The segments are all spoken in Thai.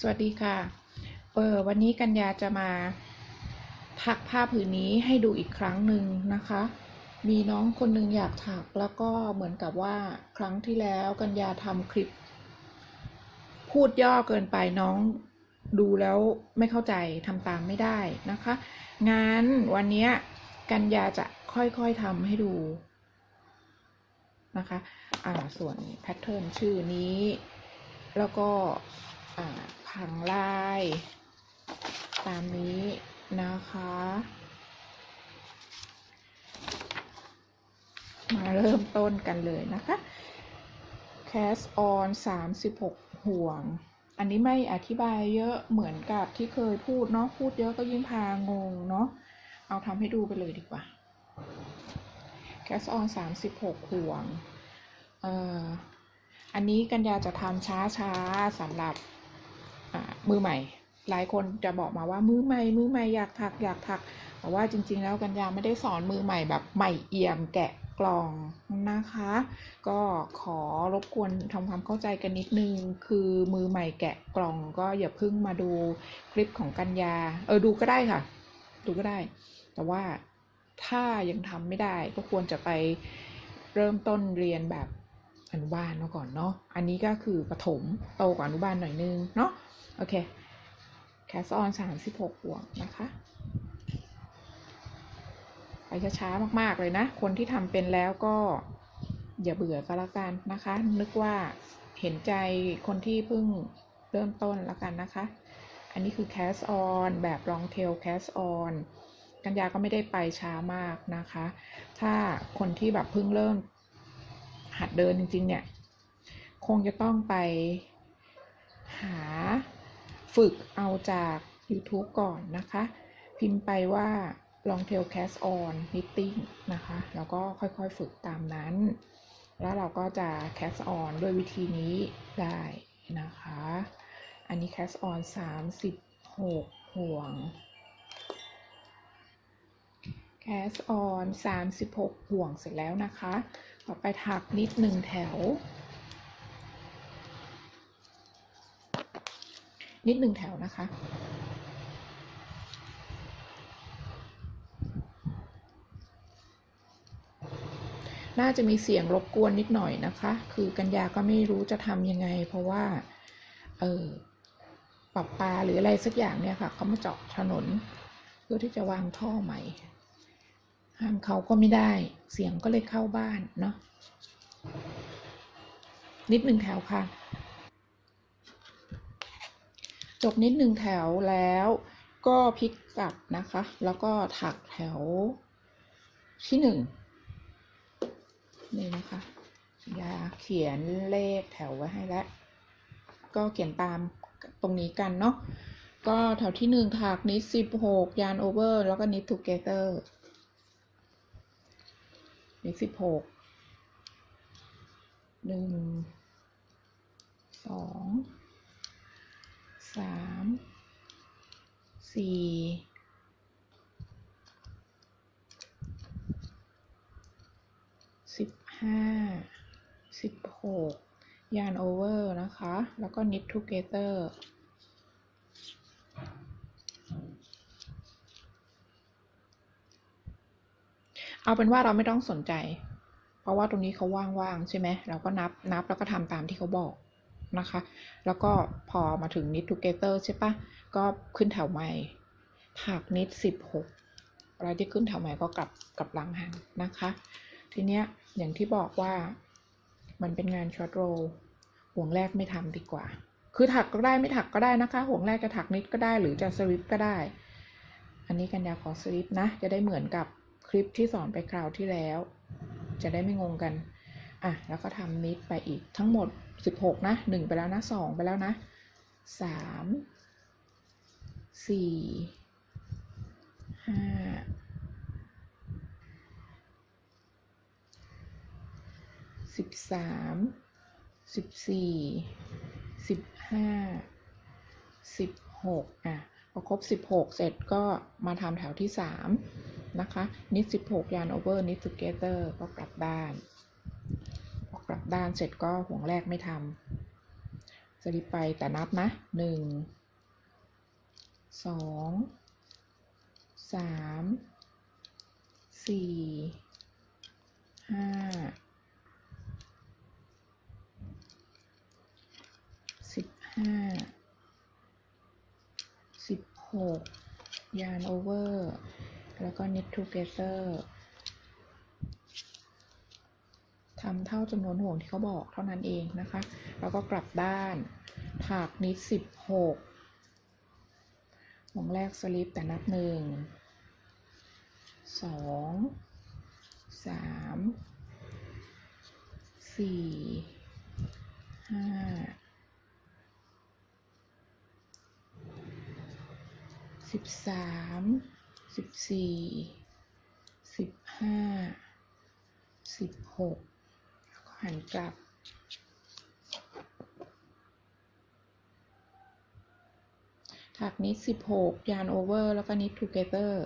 สวัสดีค่ะ เออวันนี้กัญญาจะมาถักผ้าผืนนี้ให้ดูอีกครั้งหนึ่งนะคะ มีน้องคนหนึ่งอยากถักแล้วก็เหมือนกับว่าครั้งที่แล้วกัญญาทำคลิป พูดย่อเกินไปน้องดูแล้วไม่เข้าใจทำตามไม่ได้นะคะงั้นวันนี้กัญญาจะค่อยๆทำให้ดูนะคะ อ่า ส่วนแพทเทิร์นชื่อนี้ แล้วก็ ผังลาย ตามนี้นะคะ มาเริ่มต้นกันเลยนะคะ cast on 36 ห่วง อันนี้ไม่อธิบายเยอะเหมือนกับที่เคยพูดเนาะ พูดเยอะก็ยิ่งพางงเนาะ เอาทำให้ดูไปเลยดีกว่า cast on 36 ห่วง เอ่ออันนี้กัญญาจะทำช้าๆสำหรับ มือใหม่ หลายคนจะบอกมาว่ามือใหม่มือใหม่อยากถักอยากถัก แต่ว่าจริง ๆ แล้วกัญญาไม่ได้สอนมือใหม่แบบใหม่เอี่ยมแกะกล่องนะคะ ก็ขอรบกวนทำความเข้าใจกันนิดนึง คือมือใหม่แกะกล่องก็อย่าเพิ่งมาดูคลิปของกัญญา เออดูก็ได้ค่ะ ดูก็ได้ แต่ว่าถ้ายังทำไม่ได้ก็ควรจะไปเริ่มต้นเรียนแบบ อนุบาลมาก่อนเนาะ อันนี้ก็คือประถมโตกว่าอนุบาลหน่อยนึงเนาะ โอเค แคสออนสามสิบหกห่วงนะคะ ไปช้าๆมากๆเลยนะ คนที่ทำเป็นแล้วก็ อย่าเบื่อก็แล้วกันนะคะ นึกว่าเห็นใจคนที่เพิ่งเริ่มต้นแล้วกันนะคะ อันนี้คือแคสออนแบบลองเทลแคสออนกัญญาก็ไม่ได้ไปช้ามากนะคะ ถ้าคนที่แบบเพิ่งเริ่ม หัดเดินจริง ๆ เนี่ย คงจะต้องไปหาฝึกเอาจาก YouTube ก่อนนะคะ พิมพ์ไปว่า long tail cast on knitting นะคะ แล้วก็ค่อยๆฝึกตามนั้น แล้วเราก็จะ cast on ด้วยวิธีนี้ได้นะคะ อันนี้ cast on 36 ห่วง cast on 36 ห่วงเสร็จแล้วนะคะ ต่อไปถักนิดหนึ่งแถว นิดหนึ่งแถวนะคะ น่าจะมีเสียงรบกวนนิดหน่อยนะคะ คือกัญญาก็ไม่รู้จะทำยังไง เพราะว่า เออปรับปลาหรืออะไรสักอย่างเนี่ยค่ะเขามาเจาะถนนเพื่อที่จะวางท่อใหม่ ห้ามเขาก็ไม่ได้ เสียงก็เลยเข้าบ้านเนาะนิดหนึ่งแถวค่ะ จบนิดหนึ่งแถวแล้วก็พลิกกลับนะคะ แล้วก็ถักแถวที่หนึ่งนี่นะคะยาเขียนเลขแถวไว้ให้แล้ว ก็เขียนตามตรงนี้กันเนาะก็แถวที่หนึ่งถักนิดสิบหกยานโอเวอร์ แล้วก็นิดทูเกเตอร์ นิดสิบหกหนึ่งสองสามสี่สิบห้าสิบหกยานโอเวอร์นะคะ แล้วก็ knit together เอ เอาเป็นว่าเราไม่ต้องสนใจ เพราะว่าตรงนี้เขาว่างๆใช่ไหมเราก็นับนับแล้วก็ทำตามที่เขาบอกนะคะ แล้วก็พอมาถึง knit together ใช่ปะก็ขึ้นแถวใหม่ถักนิดสิบหกอะไรที่ขึ้นแถวใหม่ก็กลับกลับหลังหันนะคะ ทีเนี้ยอย่างที่บอกว่ามันเป็นงานช็อตโรห่วงแรกไม่ทำดีกว่า คือถักก็ได้ไม่ถักก็ได้นะคะ ห่วงแรกจะถักนิดก็ได้หรือจะสวิปก็ได้ อันนี้กันยาขอสวิปนะ จะได้เหมือนกับ ลิปที่สอนไปคราวที่แล้ว จะได้ไม่งงกัน อะ แล้วก็ทำนิดไปอีกทั้งหมด 16 นะ 1 ไปแล้วนะ 2 ไปแล้วนะ 3 4 5สิบสามสิบสี่สิบห้าสิบหกอะพอครบสิบหกเสร็จก็มาทำแถวที่สาม นะคะนิดสิบหกยานโอเวอร์นิดทูเกเตอร์ก็กลับด้านพอกลับด้านเสร็จก็ห่วงแรกไม่ทำสลิปไปแต่นับนะหนึ่งสองสามสี่ห้าสิบห้าสิบหกยานโอเวอร์ แล้วก็ knit together ทำเท่าจำนวนห่วงที่เขาบอกเท่านั้นเองนะคะ แล้วก็กลับด้าน ถากนิดสิบหกห่วงแรกสลิปแต่นับหนึ่งสองสามสี่ห้าสิบสาม สิบสี่สิบห้าสิบหกแล้วก็หันกลับ ถักนิดสิบหกยานโอเวอร์ แล้วก็นิดทูเกเตอร์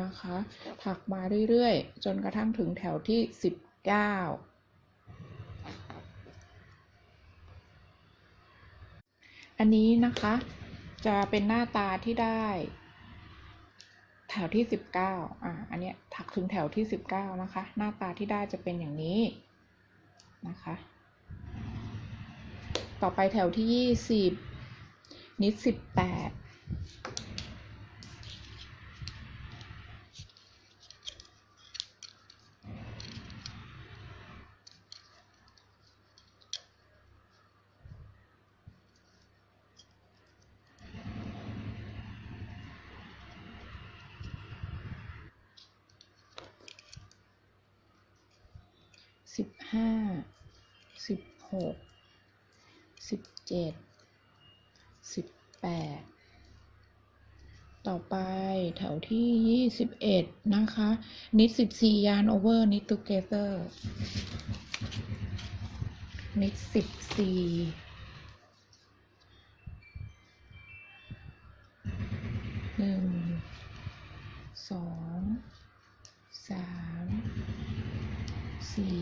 นะคะ ถักมาเรื่อยๆ จนกระทั่งถึงแถวที่สิบเก้าอันนี้นะคะจะเป็นหน้าตาที่ได้ แถวที่ 19อะอันเนี้ยถักถึงแถวที่ 19 นะคะ หน้าตาที่ได้จะเป็นอย่างนี้นะคะ ต่อไปแถวที่ 20 นิด 18 สิบห้าสิบหกสิบเจ็ดสิบแปดต่อไปแถวที่ยี่สิบเอ็ดนะคะ นิดสิบสี่ยานโอเวอร์นิด together นิดสิบสี่หนึ่ง สอง สาม สี่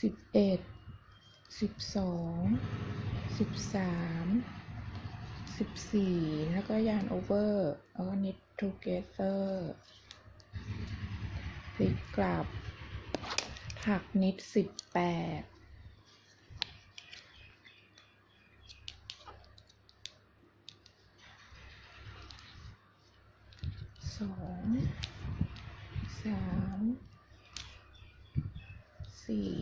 สิบเอ็ด สองสิบสามสิบสี่แล้วก็ยานโอเวอร์แล้วก็นิดทูเกเตอร์พลิกกลับ ถักนิดสิบแปดสองสามสี่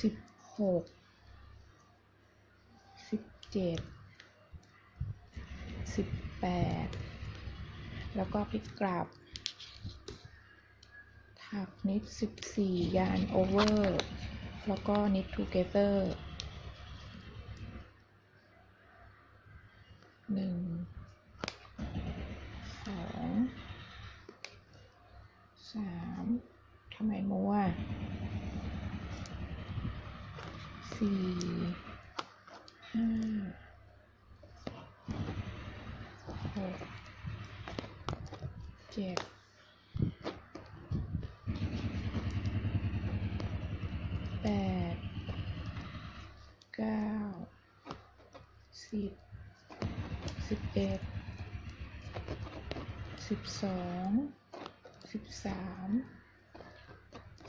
สิบหกสิบเจ็ดสิบแปดแล้วก็พลิกกลับ ถักนิดสิบสี่ยานโอเวอร์ แล้วก็นิดทูเกเตอร์ หนึ่ง สอง สามทำไมมัว สี่ ห้า หก เจ็ด แปด เก้า สิบ สิบเอ็ดสิบสองสิบสาม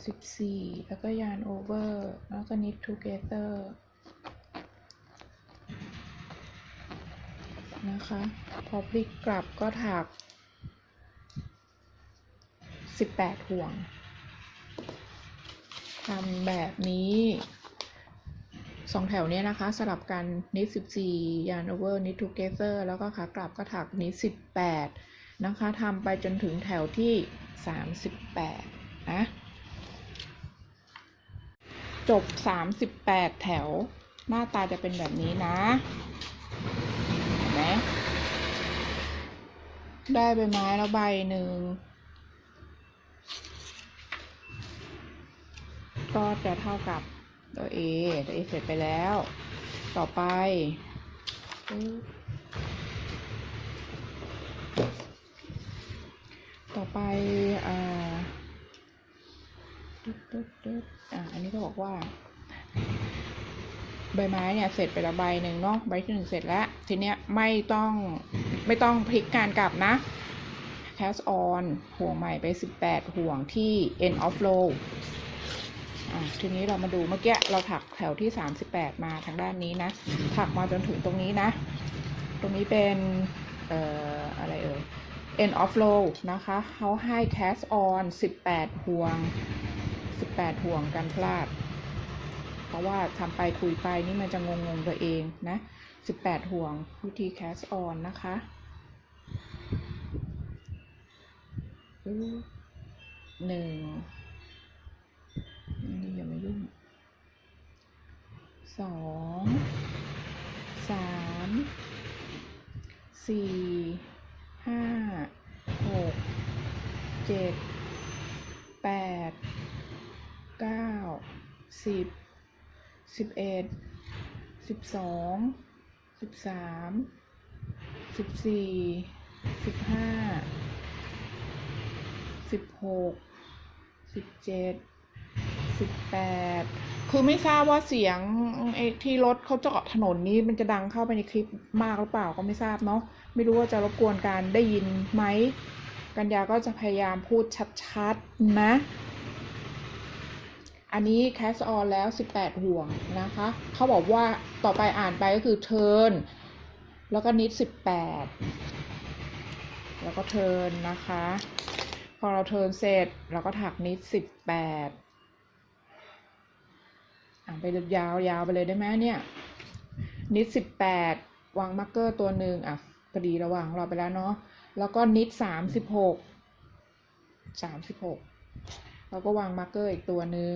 สิบสี่แล้วก็ยานโอเวอร์แล้วก็นิดทูเกเตอร์นะคะ พอพลิกกลับก็ถักสิบแปดห่วงทำแบบนี้ สองแถวเนี้ยนะคะ สลับกันนิดสิบสี่ยานโอเวอร์นิดทูเกเตอร์แล้วก็ขากลับก็ถักนิดสิบแปดนะคะทำไปจนถึงแถวที่สามสิบแปดนะจบสามสิบแปดแถว หน้าตาจะเป็นแบบนี้นะเห็นไหมได้ใบไม้แล้วใบหนึ่งก็จะเท่ากับ ตัว A ตัว A เสร็จไปแล้ว ต่อไปต่อไป อ่าตึ๊ดดดอ่า อันนี้ก็บอกว่า ใบไม้เนี่ยเสร็จไปและใบหนึ่งเนาะ ใบที่หนึ่งเสร็จแล้ว ทีเนี้ยไม่ต้องไม่ต้องพลิกการกลับนะ cast on ห่วงใหม่ไป 18 ห่วงที่ end of row อะทีนี้เรามาดูเมื่อกี้เราถักแถวที่ 38 มาทางด้านนี้นะ ถักมาจนถึงตรงนี้นะ ตรงนี้เป็นเอ่ออะไรเอ่ย end of row นะคะเขาให้ cast on 18 ห่วง 18 ห่วงกันพลาด เพราะว่าทำไปคุยไปนี่มันจะงงงๆตัวเองนะ 18 ห่วงวิธี cast on นะคะหนึ่ง นี่อย่ามายุ่งสองสามสี่ห้าหกเจ็ดแปดเก้าสิบสิบเอ็ดสิบสองสิบสามสิบสี่สิบห้าสิบหกสิบเจ็ด สิบแปดคือไม่ทราบว่าเสียงไอ้ที่รถเขาเจาะถนนนี้มันจะดังเข้าไปในคลิปมากหรือเปล่าก็ไม่ทราบเนาะไม่รู้ว่าจะรบกวนการได้ยินไหม กัญญาก็จะพยายามพูดชัดๆนะ อันนี้ cast on แล้ว 18 ห่วงนะคะ เขาบอกว่าต่อไปอ่านไปก็คือ turn แล้วก็นิด 18 แล้วก็ turn นะคะ พอเรา turn เสร็จเราก็ถักนิด 18 ไปยาวยาวๆไปเลยได้ไหมเนี่ย นิด18วางมาร์กเกอร์ตัวหนึ่งอะพอดีระหว่างเราไปแล้วเนาะแล้วก็นิด36 36แล้วก็วางมาร์กเกอร์อีกตัวหนึ่ง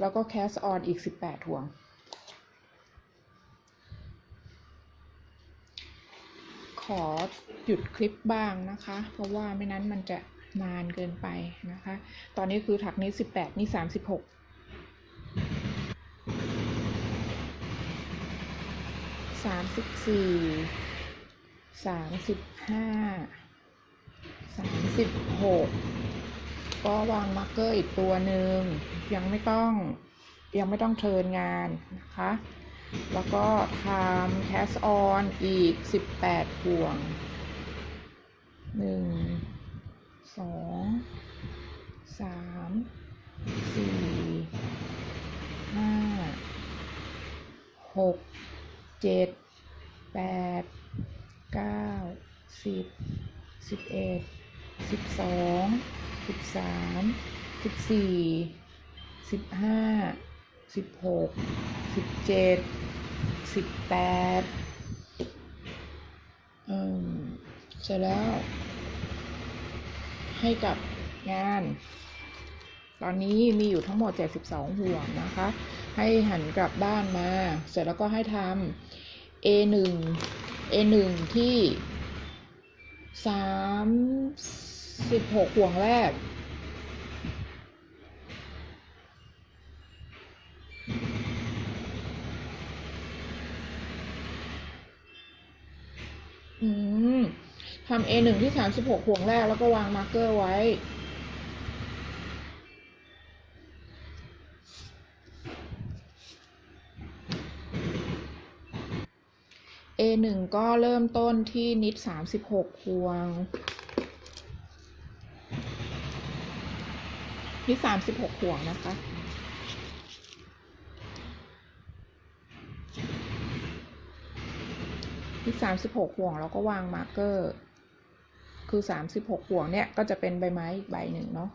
แล้วก็ cast on อีก18ห่วงขอหยุดคลิปบ้างนะคะ เพราะว่าไม่นั้นมันจะ นานเกินไปนะคะ ตอนนี้คือถักนี้18นี่36สามสิบสี่สามสิบห้าสามสิบหกก็วางมาร์กเกอร์อีกตัวหนึ่งยังไม่ต้องยังไม่ต้องเทินงานนะคะ แล้วก็ทำ cast on อีกสิบแปดห่วงหนึ่ง สองสามสี่ห้าหกเจ็ดแปดเก้าสิบสิบเอ็ดสิบสองสิบสามสิบสี่สิบห้าสิบหกสิบเจ็ดสิบแปดอืมเสร็จแล้ว ให้กับงาน ตอนนี้มีอยู่ทั้งหมด 72 ห่วงนะคะ ให้หันกลับด้านมา เสร็จแล้วก็ให้ทำ A1 A1 ที่ 36 ห่วงแรกอืม ทำ A1 ที่36ห่วงแรกแล้วก็วางมาร์กเกอร์ไว้ A1 ก็เริ่มต้นที่นิด36ห่วง นิด36ห่วงนะคะนิด36 ห่วง แล้วก็วางมาร์กเกอร์ คือ36ห่วงเนี่ยก็จะเป็นใบไม้อีกใบหนึ่งเนาะ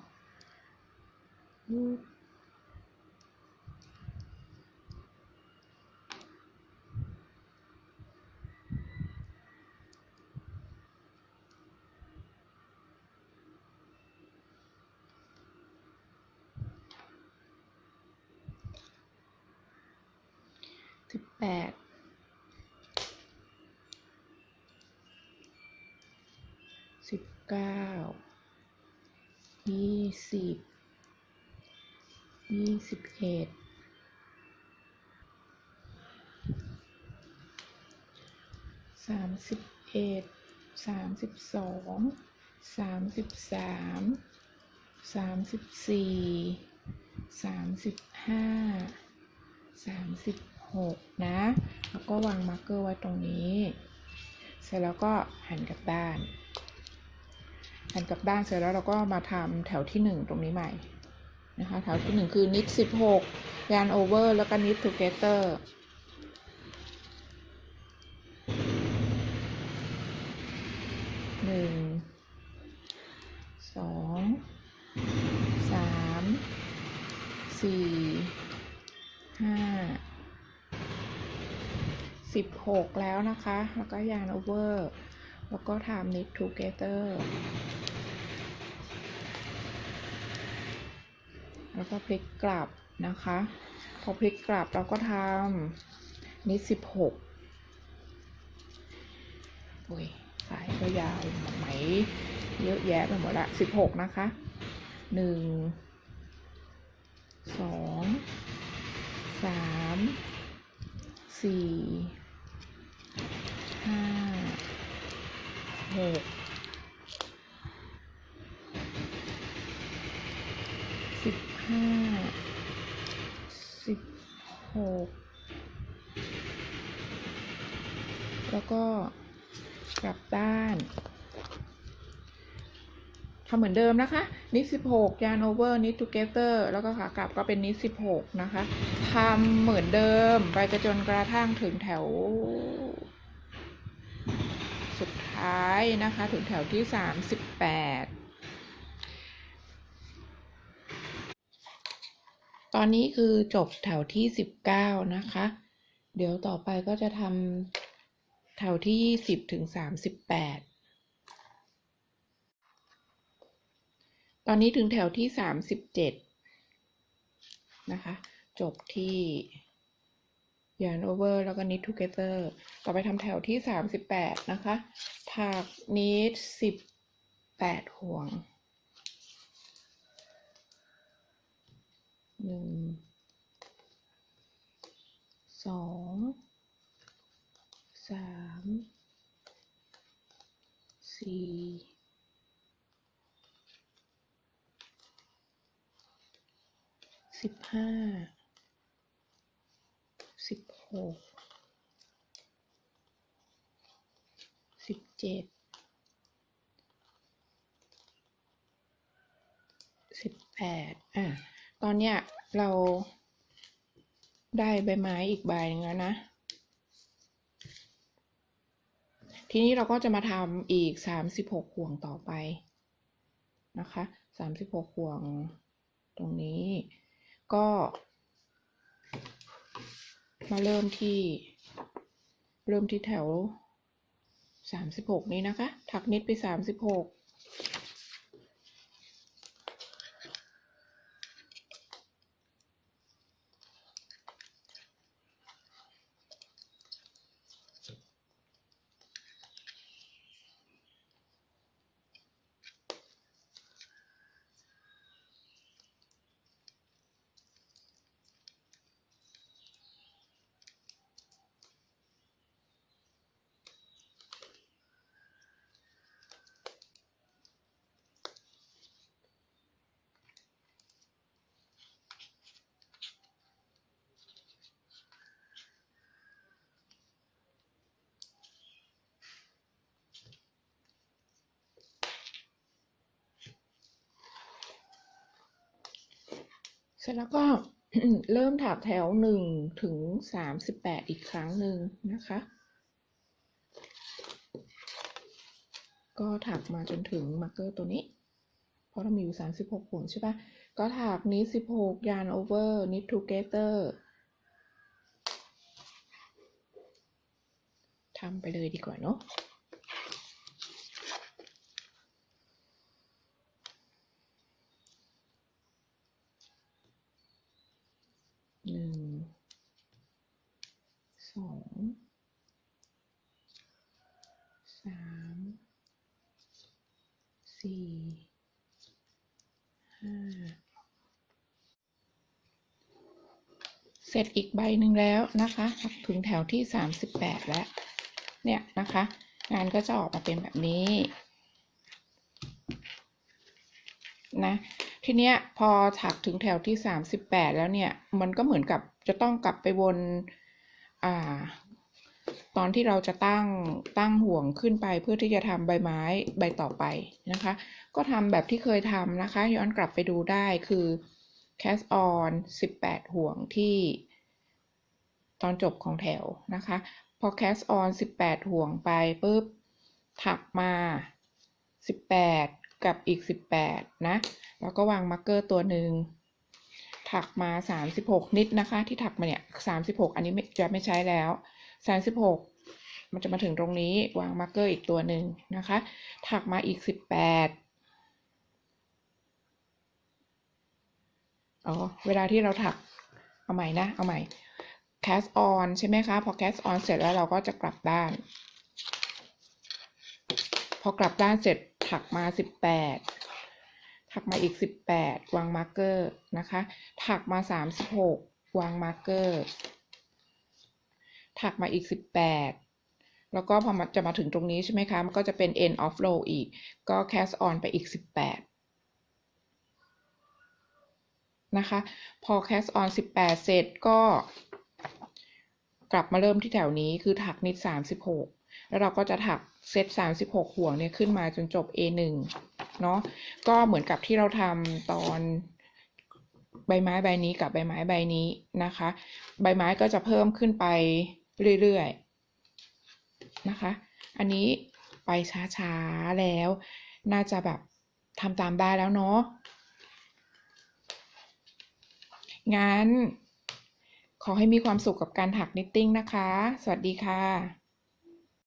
สิบแปด สิบ เก้ายี่สิบยี่สิบเอ็ดสามสิบเอ็ดสามสิบสองสามสิบสามสามสิบสี่สามสิบห้าสามสิบหกนะ แล้วก็วางมาร์กเกอร์ไว้ตรงนี้ เสร็จแล้วก็หันกลับด้าน หันกลับด้านเสร็จแล้วเราก็มาทำแถวที่หนึ่งตรงนี้ใหม่นะคะแถวที่หนึ่งคือนิดสิบหกยานโอเวอร์แล้วก็นิดทูเกเตอร์หนึ่งสองสามสี่ห้าสิบหกแล้วนะคะ แล้วก็ยานโอเวอร์ แล้วก็ทำ knit together แล้วก็พลิกกลับนะคะ พอพลิกกลับเราก็ทำ knit สิบหกโอ้ยสายก็ยาวไหมเยอะแยะไปหมดละสิบหกนะคะหนึ่งสองสามสี่ห้า หกสิบห้า สิบหก แล้วก็กลับด้านทำเหมือนเดิมนะคะ นิดสิบหกยานโอเวอร์นิดทูเกเตอร์แล้วก็ขากลับก็เป็นนิดสิบหกนะคะทำเหมือนเดิม ไปกระจนกระทั่งถึงแถว ท้ายนะคะ ถึงแถวที่สามสิบแปดตอนนี้คือจบแถวที่สิบเก้านะคะ เดี๋ยวต่อไปก็จะทำแถวที่ยี่สิบถึงสามสิบแปดตอนนี้ถึงแถวที่สามสิบเจ็ดนะคะ จบที่ ยานโอเวอร์แล้วก็นิดทูเกเตอร์ต่อไปทำแถวที่สามสิบแปดนะคะ ถากนิดสิบแปดห่วง หนึ่ง สอง สาม สี่ สิบห้า สิบหกสิบเจ็ดสิบแปดอะ ตอนเนี้ยเราได้ใบไม้อีกใบหนึงแล้วนะ ทีนี้เราก็จะมาทำอีกสามสิบหกห่วงต่อไปนะคะสามสิบหกห่วงตรงนี้ ก็ มาเริ่มที่ เริ่มที่แถวสามสิบหกนี้นะคะ ถักนิดไปสามสิบหก เสร็จแล้วก็เริ่มถักแถวหนึ่งถึงสามสิบแปดอีกครั้งหนึ่งนะคะ ก็ถักมาจนถึงมาร์กเกอร์ตัวนี้ เพราะเรามีอยู่สามสิบหกห่วงใช่ปะก็ถักนี้สิบหกยานโอเวอร์นิดทูเกเตอร์ทำไปเลยดีกว่าเนาะ หนึ่ง สอง สาม สี่ ห้า เส ร็จอีกใบหนึ่งแล้วนะคะถึงแถวที่สามสิบแปดแล้ว เนี่ยนะคะ งานก็จะออกมาเป็นแบบนี้นะทีเนี้ยพอถักถึงแถวที่สามสิบแปดแล้วเนี่ย มันก็เหมือนกับจะต้องกลับไปวนอ่าตอนที่เราจะตั้งตั้งห่วงขึ้นไปเพื่อที่จะทำใบไม้ใบต่อไปนะคะ ก็ทำแบบที่เคยทำนะคะ ย้อนกลับไปดูได้คือ cast on 18 ห่วงที่ ตอนจบของแถวนะคะ พอ cast on 18 ห่วงไปปุ๊บ ถักมา 18 กับอีก 18 นะ แล้วก็วางมาร์กเกอร์ตัวหนึ่งถักมา 36 นิดนะคะ ที่ถักมาเนี่ย 36 อันนี้จะไม่ใช้แล้ว 36 มันจะมาถึงตรงนี้วางมาร์กเกอร์อีกตัวหนึ่งนะคะ ถักมาอีก 18อ๋อ เวลาที่เราถัก เอาใหม่นะ เอาใหม่ cast on ใช่ไหมคะ พอ cast on เสร็จแล้วเราก็จะกลับด้าน พอกลับด้านเสร็จถักมาสิบแปดถักมาอีกสิบแปดวางมาร์กเกอร์นะคะ ถักมาสามสิบหกวางมาร์กเกอร์ถักมาอีกสิบแปดแล้วก็พอมันจะมาถึงตรงนี้ใช่ไหมคะ มันก็จะเป็น end of row อีก ก็ cast on ไปอีกสิบแปดนะคะ พอ cast on 18 เสร็จก็ กลับมาเริ่มที่แถวนี้คือถักนิด 36 แล้วเราก็จะถักเซต 36 ห่วงเนี่ยขึ้นมาจนจบ A1 เนาะก็เหมือนกับที่เราทำตอนใบไม้ใบนี้กับใบไม้ใบนี้นะคะ ใบไม้ก็จะเพิ่มขึ้นไปเรื่อยๆนะคะ อันนี้ไปช้าๆแล้ว น่าจะแบบทำตามได้แล้วเนาะงั้น ขอให้มีความสุขกับการถักนิตติ้งนะคะ สวัสดีค่ะ